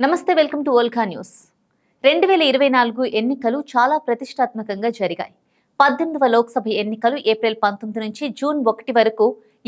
నమస్తే welcome to ఓల్కా news. రెండు వేల ఇరవై నాలుగు ఎన్నికలు చాలా ప్రతిష్టాత్మకంగా జరిగాయి. పద్దెనిమిదవ లోక్సభ ఎన్నికలు ఏప్రిల్ పంతొమ్మిది నుంచి జూన్ ఒకటి వరకు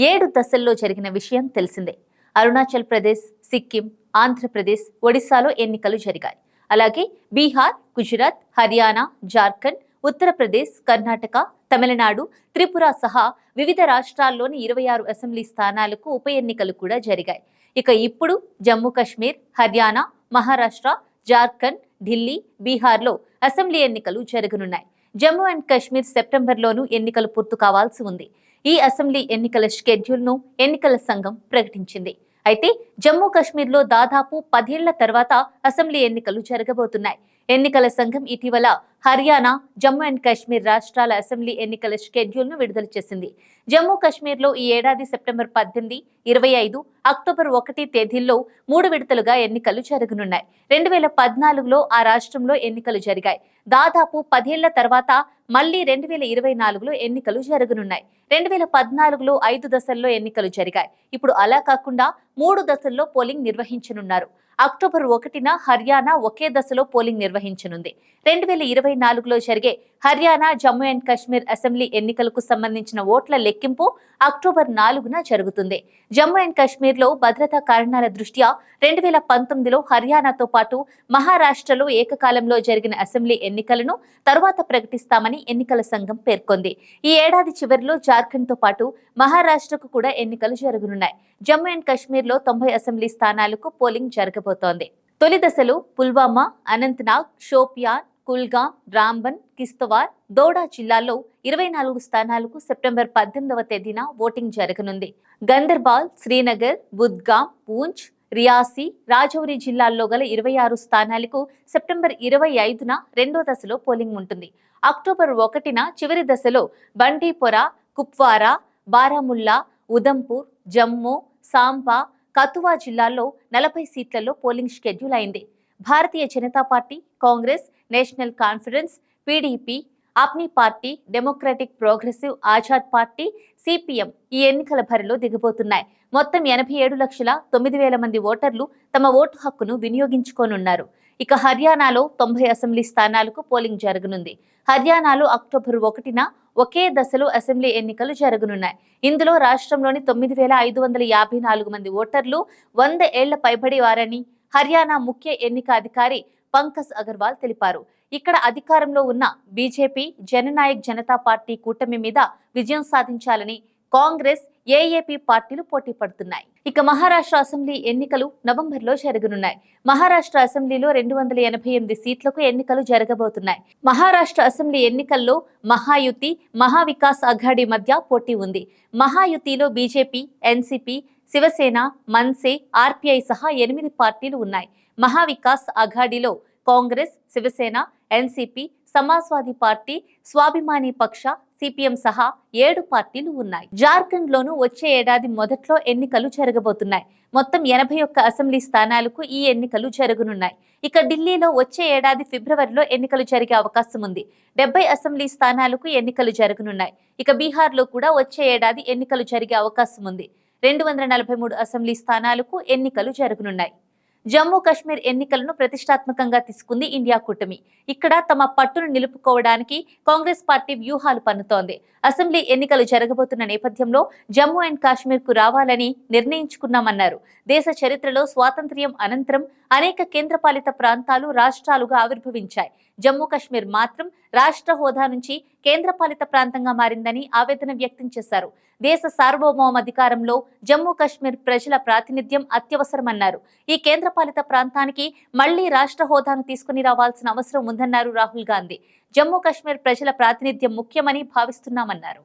ఏడు దశల్లో జరిగిన విషయం తెలిసిందే. అరుణాచల్ ప్రదేశ్ సిక్కిం ఆంధ్రప్రదేశ్ ఒడిశాలో ఎన్నికలు జరిగాయి. అలాగే బీహార్ గుజరాత్ హర్యానా జార్ఖండ్ ఉత్తరప్రదేశ్ కర్ణాటక తమిళనాడు త్రిపుర సహా వివిధ రాష్ట్రాల్లోని ఇరవై ఆరు అసెంబ్లీ స్థానాలకు ఉప ఎన్నికలు కూడా జరిగాయి. ఇక ఇప్పుడు జమ్మూ కాశ్మీర్ హర్యానా మహారాష్ట్ర జార్ఖండ్ ఢిల్లీ బీహార్లో అసెంబ్లీ ఎన్నికలు జరగనున్నాయి. జమ్మూ అండ్ కాశ్మీర్ సెప్టెంబర్లోనూ ఎన్నికలు పూర్తి కావాల్సి ఉంది. ఈ అసెంబ్లీ ఎన్నికల షెడ్యూల్ను ఎన్నికల సంఘం ప్రకటించింది. అయితే జమ్మూ కాశ్మీర్లో దాదాపు పదేళ్ళ తర్వాత అసెంబ్లీ ఎన్నికలు జరగబోతున్నాయి. ఎన్నికల సంఘం ఇటీవల హర్యానా జమ్మూ అండ్ కాశ్మీర్ రాష్ట్రాల అసెంబ్లీ ఎన్నికల షెడ్యూల్ను విడుదల చేసింది. జమ్మూ కాశ్మీర్లో ఈ ఏడాది సెప్టెంబర్ పద్దెనిమిది ఇరవై ఐదు అక్టోబర్ ఒకటి తేదీల్లో మూడు విడతలుగా ఎన్నికలు జరగనున్నాయి. రెండు వేల పద్నాలుగులో ఆ రాష్ట్రంలో ఎన్నికలు జరిగాయి. దాదాపు పదేళ్ళ తర్వాత మళ్ళీ రెండు వేల ఇరవై నాలుగులో ఎన్నికలు జరగనున్నాయి. రెండు వేల పద్నాలుగులో ఐదు దశల్లో ఎన్నికలు జరిగాయి. ఇప్పుడు అలా కాకుండా మూడు దశల్లో పోలింగ్ నిర్వహించనున్నారు. అక్టోబర్ ఒకటిన హర్యానా ఒకే దశలో పోలింగ్ నిర్వహించనుంది. రెండు వేల ఇరవై నాలుగులో జరిగే హర్యానా జమ్మూ అండ్ కాశ్మీర్ అసెంబ్లీ ఎన్నికలకు సంబంధించిన ఓట్ల లెక్కింపు అక్టోబర్ నాలుగున జరుగుతుంది. జమ్మూ అండ్ కాశ్మీర్లో భద్రతా కారణాల దృష్ట్యా రెండు వేల పంతొమ్మిదిలో హర్యానాతో పాటు మహారాష్ట్రలో ఏకకాలంలో జరిగిన అసెంబ్లీ ఎన్నికలను తరువాత ప్రకటిస్తామని ఎన్నికల సంఘం పేర్కొంది. ఈ ఏడాది చివరిలో జార్ఖండ్తో పాటు మహారాష్ట్రకు కూడా ఎన్నికలు జరగనున్నాయి. జమ్మూ అండ్ కాశ్మీర్లో తొంభై అసెంబ్లీ స్థానాలకు పోలింగ్ జరగబోతోంది. తొలి దశలో పుల్వామా అనంతనాగ్ షోపియాన్ కుల్గాం రాంబన్ కిస్తవార్ దోడా జిల్లాల్లో ఇరవై నాలుగు స్థానాలకు సెప్టెంబర్ పద్దెనిమిదవ తేదీన ఓటింగ్ జరగనుంది. గందర్బాల్ శ్రీనగర్ బుద్గాం పూంచ్ రియాసి రాజౌరి జిల్లాల్లో గల ఇరవై ఆరు స్థానాలకు సెప్టెంబర్ ఇరవై ఐదున రెండో దశలో పోలింగ్ ఉంటుంది. అక్టోబర్ ఒకటిన చివరి దశలో బండీపుర కుప్వారా బారాముల్లా ఉదంపూర్ జమ్మూ సాంబా కతువా జిల్లాల్లో నలభై సీట్లలో పోలింగ్ షెడ్యూల్ అయింది. Bharatiya Janata party Congress national conference PDP Apni party democratic progressive Azad party CPM ఈ ఎన్నికల బరిలో దిగబోతున్నాయి. మొత్తం ఎనభై ఏడు లక్షల తొమ్మిది వేల మంది ఓటర్లు తమ ఓటు హక్కును వినియోగించుకోనున్నారు. ఇక హర్యానాలో తొంభై అసెంబ్లీ స్థానాలకు పోలింగ్ జరగనుంది. హర్యానాలో అక్టోబర్ ఒకటిన ఒకే దశలో అసెంబ్లీ ఎన్నికలు జరగనున్నాయి. ఇందులో రాష్ట్రంలోని తొమ్మిది వేల ఐదు వందల యాభై నాలుగు మంది ఓటర్లు వంద ఏళ్ళ పైబడి వారని హర్యానా ముఖ్య ఎన్నిక అధికారి పంకజ్ అగర్వాల్ తెలిపారు. ఇక్కడ అధికారంలో ఉన్న బీజేపీ జననాయక్ జనతా పార్టీ కూటమి మీద విజయం సాధించాలని కాంగ్రెస్ ఏఏపీ పార్టీలు పోటీ పడుతున్నాయి. ఇక మహారాష్ట్ర అసెంబ్లీ ఎన్నికలు నవంబర్లో జరగనున్నాయి. మహారాష్ట్ర అసెంబ్లీలో రెండు వందల ఎనభై ఎనిమిది సీట్లకు ఎన్నికలు జరగబోతున్నాయి. మహారాష్ట్ర అసెంబ్లీ ఎన్నికల్లో మహాయుతి మహావికాస్ అఘాడి మధ్య పోటీ ఉంది. మహాయుతిలో బీజేపీ ఎన్సీపీ శివసేన మన్సే ఆర్పీఐ సహా ఎనిమిది పార్టీలు ఉన్నాయి. Maha Vikas అఘాడీలో Congress Shiv Sena NCP Samajwadi party Swabhimani Paksha CPM సహా ఏడు పార్టీలు ఉన్నాయి. జార్ఖండ్ లోను వచ్చే ఏడాది మొదట్లో ఎన్నికలు జరగబోతున్నాయి. మొత్తం ఎనభై ఒక్క అసెంబ్లీ స్థానాలకు ఈ ఎన్నికలు జరగనున్నాయి. ఇక ఢిల్లీలో వచ్చే ఏడాది ఫిబ్రవరిలో ఎన్నికలు జరిగే అవకాశం ఉంది. డెబ్బై అసెంబ్లీ స్థానాలకు ఎన్నికలు జరగనున్నాయి. ఇక బీహార్లో కూడా వచ్చే ఏడాది ఎన్నికలు జరిగే అవకాశం ఉంది. రెండు వందల నలభై మూడు అసెంబ్లీ స్థానాలకు ఎన్నికలు జరగనున్నాయి. జమ్మూ కాశ్మీర్ ఎన్నికలను ప్రతిష్టాత్మకంగా తీసుకుంది ఇండియా కూటమి. ఇక్కడ తమ పట్టును నిలుపుకోవడానికి కాంగ్రెస్ పార్టీ వ్యూహాలు పన్నుతోంది. అసెంబ్లీ ఎన్నికలు జరగబోతున్న నేపథ్యంలో జమ్మూ అండ్ కాశ్మీర్కు రావాలని నిర్ణయించుకున్నామన్నారు. దేశ చరిత్రలో స్వాతంత్ర్యం అనంతరం అనేక కేంద్రపాలిత ప్రాంతాలు రాష్ట్రాలుగా ఆవిర్భవించాయి. జమ్మూ కాశ్మీర్ మాత్రం రాష్ట్ర హోదా నుంచి కేంద్రపాలిత ప్రాంతంగా మారిందని ఆవేదన వ్యక్తం చేశారు. దేశ సార్వభౌమాధికారంలో జమ్మూ కాశ్మీర్ ప్రజల ప్రాతినిధ్యం అత్యవసరమన్నారు. ఈ కేంద్రపాలిత ప్రాంతానికి మళ్ళీ రాష్ట్ర హోదాను తీసుకుని రావాల్సిన అవసరం ఉందన్నారు రాహుల్ గాంధీ. జమ్మూ కాశ్మీర్ ప్రజల ప్రాతినిధ్యం ముఖ్యమని భావిస్తున్నామన్నారు.